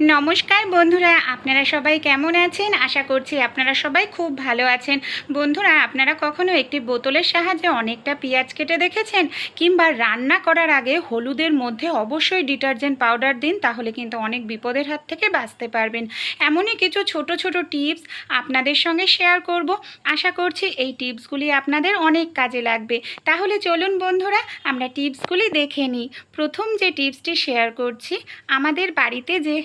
নমস্কার বন্ধুরা, আপনারা সবাই কেমন আছেন? আশা করছি আপনারা সবাই খুব ভালো আছেন। বন্ধুরা, আপনারা কখনো একটি বোতলের সাহায্যে অনেকটা পেঁয়াজ কেটে দেখেছেন? কিংবা রান্না করার আগে হলুদের মধ্যে অবশ্যই ডিটারজেন্ট পাউডার দিন, তাহলে কিন্তু অনেক বিপদের হাত থেকে বাঁচতে পারবেন। এমনই কিছু ছোট ছোট টিপস আপনাদের সঙ্গে শেয়ার করব। আশা করছি এই টিপসগুলি আপনাদের অনেক কাজে লাগবে। তাহলে চলুন বন্ধুরা, আমরা টিপসগুলি দেখে নিই। প্রথম যে টিপসটি শেয়ার করছি, আমাদের বাড়িতে যে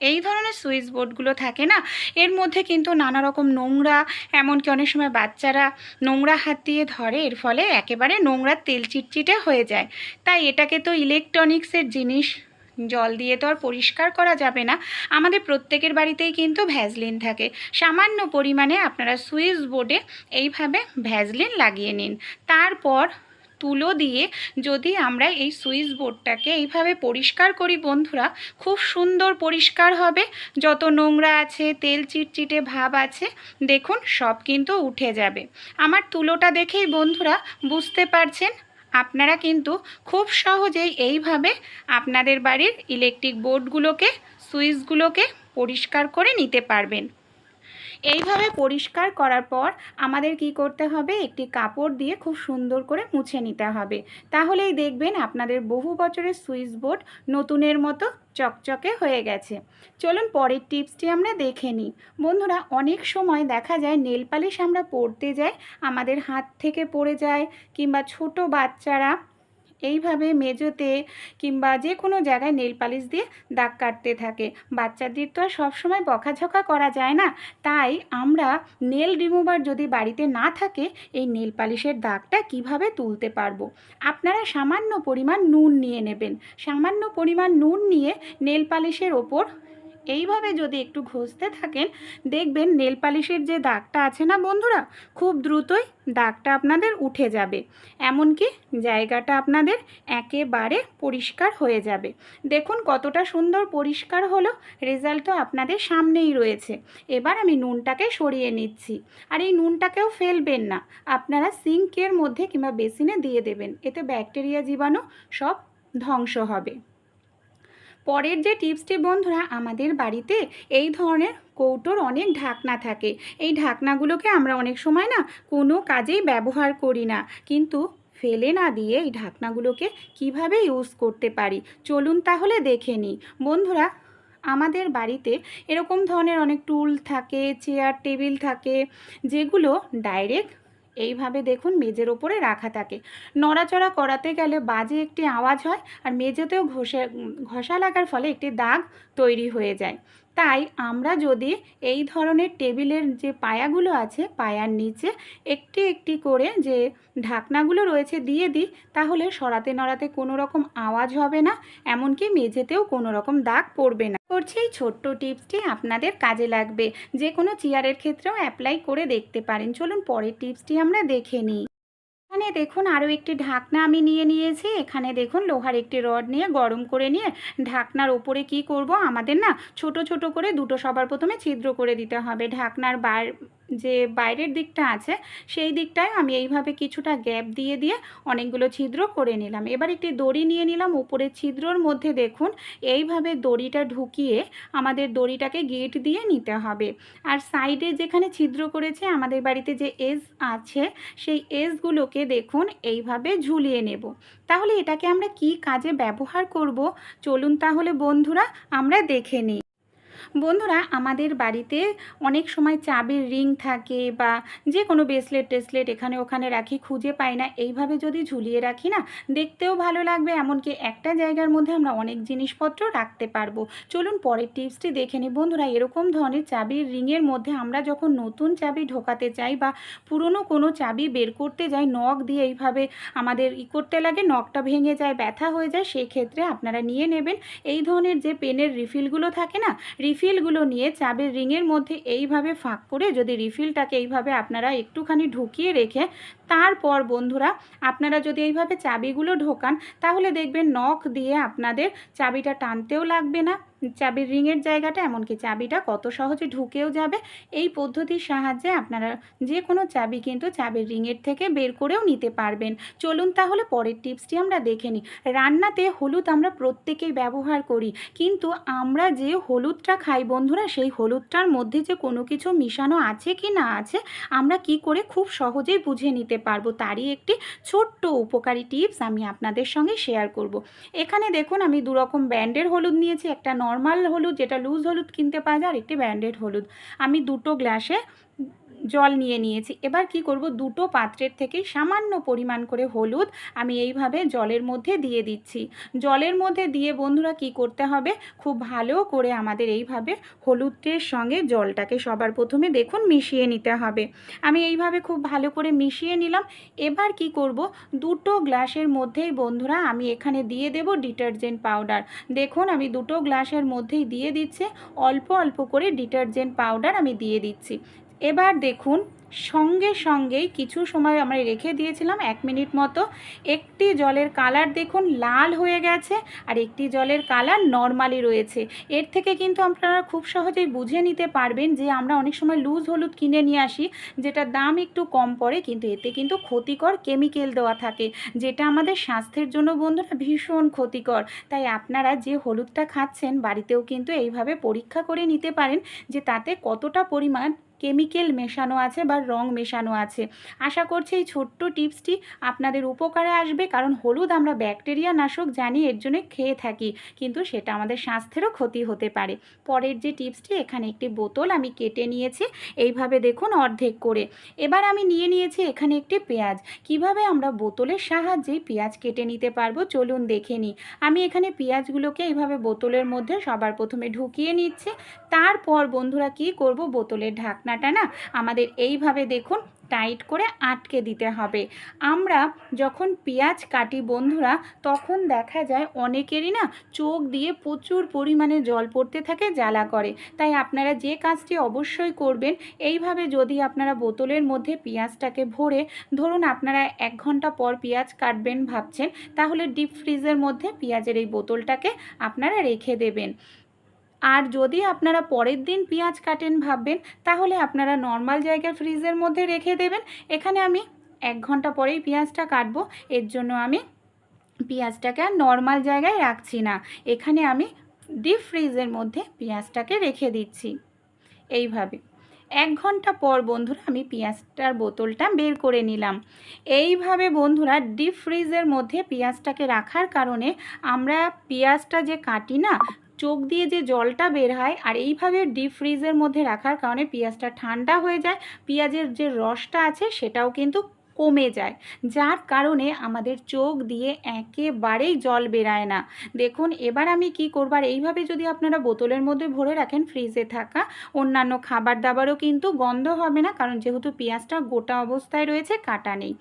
এই ধরনের সুইচ বোর্ডগুলো থাকে না, এর মধ্যে কিন্তু নানা রকম নোংরা, এমনকি অনেক সময় বাচ্চারা নোংরা হাত দিয়ে ধরে, এর ফলে একেবারে নোংরা তেল চিটচিটে হয়ে যায়। তাই এটাকে তো ইলেকট্রনিক্সের জিনিস, জল দিয়ে তো আর পরিষ্কার করা যাবে না। আমাদের প্রত্যেকের বাড়িতেই কিন্তু ভ্যাজলিন থাকে। সামান্য পরিমাণে আপনারা সুইচ বোর্ডে এইভাবে ভ্যাজলিন লাগিয়ে নিন। তারপর তুলো দিয়ে যদি আমরা এই সুইচ বোর্ডটাকে এইভাবে পরিষ্কার করি বন্ধুরা, খুব সুন্দর পরিষ্কার হবে। যত নোংরা আছে, তেল চিটচিটে ভাব আছে, দেখুন সব কিন্তু উঠে যাবে। আমার তুলোটা দেখেই বন্ধুরা বুঝতে পারছেন? আপনারা কিন্তু খুব সহজেই এইভাবে আপনাদের বাড়ির ইলেকট্রিক বোর্ডগুলোকে সুইচগুলোকে পরিষ্কার করে নিতে পারবেন। এইভাবে পরিষ্কার করার পর আমাদের কি করতে হবে? একটি কাপড় দিয়ে খুব সুন্দর করে মুছে নিতে হবে। তাহলেই দেখবেন আপনাদের বহু বছরের সুইচ বোর্ড নতুনের মতো চকচকে হয়ে গেছে। চলুন পরের টিপসটি আমরা দেখে নিই। বন্ধুরা, অনেক সময় দেখা যায় নেল পালিশ আমরা পরতে যাই, আমাদের হাত থেকে পড়ে যায় কিংবা ছোট বাচ্চারা এইভাবে মেজোতে কিংবা যে কোনো জায়গায় নেল পালিশ দিয়ে দাগ কাটতে থাকে। বাচ্চাদের তো আর সবসময় বকাঝকা করা যায় না। তাই আমরা নেল রিমুভার যদি বাড়িতে না থাকে, এই নেল পালিশের দাগটা কীভাবে তুলতে পারব? আপনারা সামান্য পরিমাণ নুন নিয়ে নেবেন। সামান্য পরিমাণ নুন নিয়ে নেল পালিশের ওপর এইভাবে যদি একটু ঘষতে থাকেন, দেখবেন নেল পালিশের যে দাগটা আছে না বন্ধুরা, খুব দ্রুতই দাগটা আপনাদের উঠে যাবে। এমনকি জায়গাটা আপনাদের একেবারে পরিষ্কার হয়ে যাবে। দেখুন কতটা সুন্দর পরিষ্কার হলো রেজাল্ট তো আপনাদের সামনেই রয়েছে। এবার আমি নুনটাকে সরিয়ে নিচ্ছি। আর এই নুনটাকেও ফেলবেন না। আপনারা সিঙ্কের মধ্যে কিংবা বেসিনে দিয়ে দেবেন। এতে ব্যাকটেরিয়া জীবাণু সব ধ্বংস হবে। পরের যে টিপসটি বন্ধুরা, আমাদের বাড়িতে এই ধরনের কৌটোর অনেক ঢাকনা থাকে। এই ঢাকনাগুলোকে আমরা অনেক সময় না কোনো কাজেই ব্যবহার করি না। কিন্তু ফেলে না দিয়ে এই ঢাকনাগুলোকে কীভাবে ইউজ করতে পারি? চলুন তাহলে দেখে নিই। বন্ধুরা, আমাদের বাড়িতে এরকম ধরনের অনেক টুল থাকে, চেয়ার, টেবিল থাকে, যেগুলো ডাইরেক্ট এইভাবে দেখুন মেজের ওপরে রাখা থাকে। নড়াচড়া করাতে গেলে বাজে একটি আওয়াজ হয় আর মেঝেতেও ঘষে ঘষা লাগার ফলে একটি দাগ তৈরি হয়ে যায়। তাই আমরা যদি এই ধরনের টেবিলের যে পায়াগুলো আছে, পায়ার নিচে একটি একটি করে যে ঢাকনাগুলো রয়েছে দিয়ে দিই, তাহলে সরাতে নড়াতে কোনো রকম আওয়াজ হবে না, এমনকি মেঝেতেও কোনো রকম দাগ পড়বে না। করছি এই ছোট্ট টিপসটি আপনাদের কাজে লাগবে। যে কোনো চেয়ারের ক্ষেত্রেও অ্যাপ্লাই করে দেখতে পারেন। চলুন পরের টিপসটি আমরা দেখে নিই। এখানে দেখুন আরও একটি ঢাকনা আমি নিয়ে নিয়েছি। এখানে দেখুন লোহার একটি রড নিয়ে গরম করে নিয়ে ঢাকনার ওপরে কি করব? আমাদের না ছোট ছোট করে দুটো সবার প্রথমে ছিদ্র করে দিতে হবে। ঢাকনার বার যে বাইরের দিকটা আছে, সেই দিকটায় আমি এইভাবে কিছুটা গ্যাপ দিয়ে দিয়ে অনেকগুলো ছিদ্র করে নিলাম। এবার একটি দড়ি নিয়ে নিলাম। উপরের ছিদ্রর মধ্যে দেখুন, এইভাবে দড়িটা ঢুকিয়ে আমাদের দড়িটাকে গেট দিয়ে নিতে হবে। আর সাইডে যেখানে ছিদ্র করেছে, আমাদের বাড়িতে যে এজ আছে, সেই এজগুলোকে দেখুন, এইভাবে ঝুলিয়ে নেব। তাহলে এটাকে আমরা কি কাজে ব্যবহার করব? চলুন তাহলে বন্ধুরা, আমরা দেখে নিই। বন্ধুরা, আমাদের বাড়িতে অনেক সময় চাবির রিং থাকে বা যে কোনো ব্রেসলেট টেসলেট এখানে ওখানে রাখি, খুঁজে পাই না। এইভাবে যদি ঝুলিয়ে রাখি না, দেখতেও ভালো লাগবে। এমনকি একটা জায়গার মধ্যে আমরা অনেক জিনিসপত্র রাখতে পারব। চলুন পরের টিপসটি দেখে নিই। বন্ধুরা, এরকম ধরনের চাবির রিংয়ের মধ্যে আমরা যখন নতুন চাবি ঢোকাতে চাই বা পুরনো কোনো চাবি বের করতে যাই, নখ দিয়ে এইভাবে আমাদের ই করতে লাগে, নখটা ভেঙে যায়, ব্যথা হয়ে যায় সেই ক্ষেত্রে আপনারা নিয়ে নেবেন। এই ধরনের যে পেনের রিফিলগুলো থাকে না রিফিলগুলো নিয়ে চাবির রিংয়ের মধ্যে এইভাবে ফাঁক করে যদি রিফিলটাকে এইভাবে আপনারা একটুখানি ঢুকিয়ে রেখে তারপর বন্ধুরা আপনারা যদি এইভাবে চাবিগুলো ঢোকান, তাহলে দেখবেন নখ দিয়ে আপনাদের চাবিটা টানতেও লাগবে না। চাবির রিংয়ের জায়গাটা, এমনকি চাবিটা কত সহজে ঢুকেও যাবে, এই পদ্ধতির সাহায্যে আপনারা যে কোনো চাবি কিন্তু চাবির রিংয়ের থেকে বের করেও নিতে পারবেন চলুন তাহলে পরের টিপসটি আমরা দেখে নিই রান্নাতে হলুদ আমরা প্রত্যেকেই ব্যবহার করি, কিন্তু আমরা যে হলুদটা খাই বন্ধুরা, সেই হলুদটার মধ্যে যে কোনো কিছু মিশানো আছে কি না আছে, আমরা কি করে খুব সহজেই বুঝে নিতে পারব তারই একটি ছোট্ট উপকারী টিপস আমি আপনাদের সঙ্গে শেয়ার করব। এখানে দেখুন আমি দু রকম ব্র্যান্ডের হলুদ নিয়েছি, একটা নর্মাল হলুদ, যেটা লুজ হলুদ কিনতে পাওয়া যায় আর একটি ব্র্যান্ডেড হলুদ। আমি দুটো গ্লাসে জল নিয়ে নিয়েছি। এবার কি করব? দুটো পাত্রের থেকেই সামান্য পরিমাণ করে হলুদ আমি এইভাবে জলের মধ্যে দিয়ে দিচ্ছি। জলের মধ্যে দিয়ে বন্ধুরা কি করতে হবে? খুব ভালো করে আমাদের এইভাবে হলুদের সঙ্গে জলটাকে সবার প্রথমে দেখুন মিশিয়ে নিতে হবে। আমি এইভাবে খুব ভালো করে মিশিয়ে নিলাম। এবার কি করব? দুটো গ্লাসের মধ্যেই বন্ধুরা আমি এখানে দিয়ে দেব ডিটারজেন্ট পাউডার। দেখুন আমি দুটো গ্লাসের মধ্যেই দিয়ে দিচ্ছি। অল্প অল্প করে ডিটারজেন্ট পাউডার আমি দিয়ে দিচ্ছি। এবার দেখুন সঙ্গে সঙ্গেই কিছু সময় আমরা রেখে দিয়েছিলাম, এক মিনিট মতো। একটি জলের কালার দেখুন, লাল হয়ে গেছে আর একটি জলের কালার নর্মালি রয়েছে। এর থেকে কিন্তু আপনারা খুব সহজেই বুঝে নিতে পারবেন যে আমরা অনেক সময় লুজ হলুদ কিনে নিয়ে আসি যেটা দাম একটু কম পড়ে, কিন্তু এতে কিন্তু ক্ষতিকর কেমিক্যাল দেওয়া থাকে, যেটা আমাদের স্বাস্থ্যের জন্য বন্ধুরা ভীষণ ক্ষতিকর। তাই আপনারা যে হলুদটা খাচ্ছেন, বাড়িতেও কিন্তু এইভাবে পরীক্ষা করে নিতে পারেন যে তাতে কতটা পরিমাণ কেমিক্যাল মেশানো আছে বা রং মেশানো আছে। আশা করছি এই ছোট্ট টিপসটি আপনাদের উপকারে আসবে, কারণ হলুদ আমরা ব্যাকটেরিয়া নাশক জানি, এর জন্য খেয়ে থাকি, কিন্তু সেটা আমাদের স্বাস্থ্যেরও ক্ষতি হতে পারে। পরের যে টিপসটি, এখানে একটি বোতল আমি কেটে নিয়েছি, এইভাবে দেখুন অর্ধেক করে। এবার আমি নিয়ে নিয়েছি এখানে একটি পেঁয়াজ। কীভাবে আমরা বোতলের সাহায্যে পেঁয়াজ কেটে নিতে পারব, চলুন দেখে নিই। আমি এখানে পেঁয়াজগুলোকে এইভাবে বোতলের মধ্যে সবার প্রথমে ঢুকিয়ে নিচ্ছে। তারপর বন্ধুরা কি করব, বোতলের ঢাকনাটা না আমাদের এইভাবে দেখুন, টাইট করে আটকে দিতে হবে। আমরা যখন পেঁয়াজ কাটি বন্ধুরা, তখন দেখা যায় অনেকেরই না চোখ দিয়ে প্রচুর পরিমাণে জল পড়তে থাকে, জ্বালা করে। তাই আপনারা যে কাজটি অবশ্যই করবেন, এইভাবে যদি আপনারা বোতলের মধ্যে পেঁয়াজটাকে ভরে, ধরুন আপনারা এক ঘণ্টা পর পেঁয়াজ কাটবেন ভাবছেন, তাহলে ডিপ ফ্রিজের মধ্যে পেঁয়াজের এই বোতলটাকে আপনারা রেখে দেবেন। আর যদি আপনারা পরের দিন পেঁয়াজ কাটেন ভাববেন, তাহলে আপনারা নর্মাল জায়গায় ফ্রিজের মধ্যে রেখে দেবেন। এখানে আমি এক ঘণ্টা পরেই পেঁয়াজটা কাটবো। এর জন্য আমি পেঁয়াজটাকে আর নর্মাল জায়গায় রাখছি না। এখানে আমি ডিপ ফ্রিজের মধ্যে পেঁয়াজটাকে রেখে দিচ্ছি। এইভাবে। এক ঘণ্টা পর বন্ধুরা আমি পেঁয়াজটার বোতলটা বের করে নিলাম। এইভাবে বন্ধুরা ডিপ ফ্রিজের মধ্যে পেঁয়াজটাকে রাখার কারণে আমরা পেঁয়াজটা যে কাটি না চোখ দিয়ে যে জলটা বের হয় আর এইভাবে ডিপ ফ্রিজের মধ্যে রাখার কারণে পেঁয়াজটা ঠান্ডা হয়ে যায়। পেঁয়াজের যে রসটা আছে সেটাও কিন্তু কমে যায়, যার কারণে আমাদের চোখ দিয়ে একেবারেই জল বেরায় না। দেখুন, এবার আমি কি করবার এইভাবে যদি আপনারা বোতলের মধ্যে ভরে রাখেন, ফ্রিজে থাকা অন্যান্য খাবার দাবারও কিন্তু গন্ধ হবে না, কারণ যেহেতু পেঁয়াজটা গোটা অবস্থায় রয়েছে, কাটা নেই।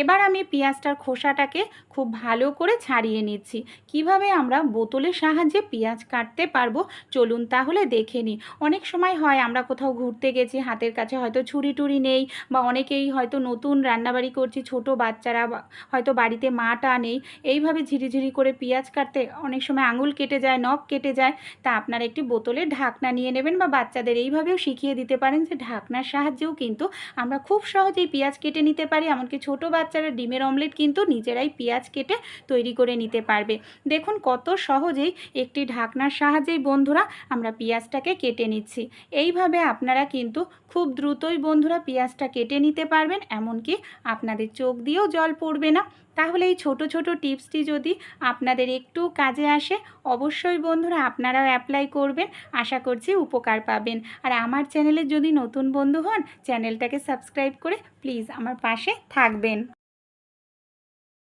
এবার আমি পেঁয়াজটার খোসাটাকে খুব ভালো করে ছাড়িয়ে নিচ্ছি। কীভাবে আমরা বোতলের সাহায্যে পেঁয়াজ কাটতে পারব? চলুন তাহলে দেখে নিই। অনেক সময় হয়, আমরা কোথাও ঘুরতে গেছি, হাতের কাছে হয়তো ছুরি টুরি নেই, বা অনেকেই হয়তো নতুন রান্নাবাড়ি বাড়ি করছি, ছোট বাচ্চারা হয়তো বাড়িতে মাটা নেই, এইভাবে ঝিরিঝিরি করে পেঁয়াজ কাটতে অনেক সময় আঙুল কেটে যায়, নখ কেটে যায়, তা আপনারা একটি বোতলে ঢাকনা নিয়ে নেবেন বা বাচ্চাদের এইভাবেও শিখিয়ে দিতে পারেন যে ঢাকনার সাহায্যেও কিন্তু আমরা খুব সহজেই পেঁয়াজ কেটে নিতে পারি, এমনকি ছোট বাচ্চারা ডিমের অমলেট কিন্তু নিজেরাই পেঁয়াজ কেটে তৈরি করে নিতে পারবে। দেখুন কত সহজেই একটি ঢাকনার সাহায্যেই বন্ধুরা আমরা পেঁয়াজটাকে কেটে নিচ্ছি। এইভাবে আপনারা কিন্তু খুব দ্রুতই বন্ধুরা পেঁয়াজটা কেটে নিতে পারবেন, এমনকি আপনাদের চোখ দিয়েও জল পড়বে না। তাহলে এই ছোট ছোট টিপসটি যদি আপনাদের একটু কাজে আসে, অবশ্যই বন্ধুরা আপনারাও অ্যাপ্লাই করবেন। আশা করছি উপকার পাবেন। আর আমার চ্যানেলে যদি নতুন বন্ধু হন চ্যানেলটাকে সাবস্ক্রাইব করে প্লিজ আমার পাশে থাকবেন।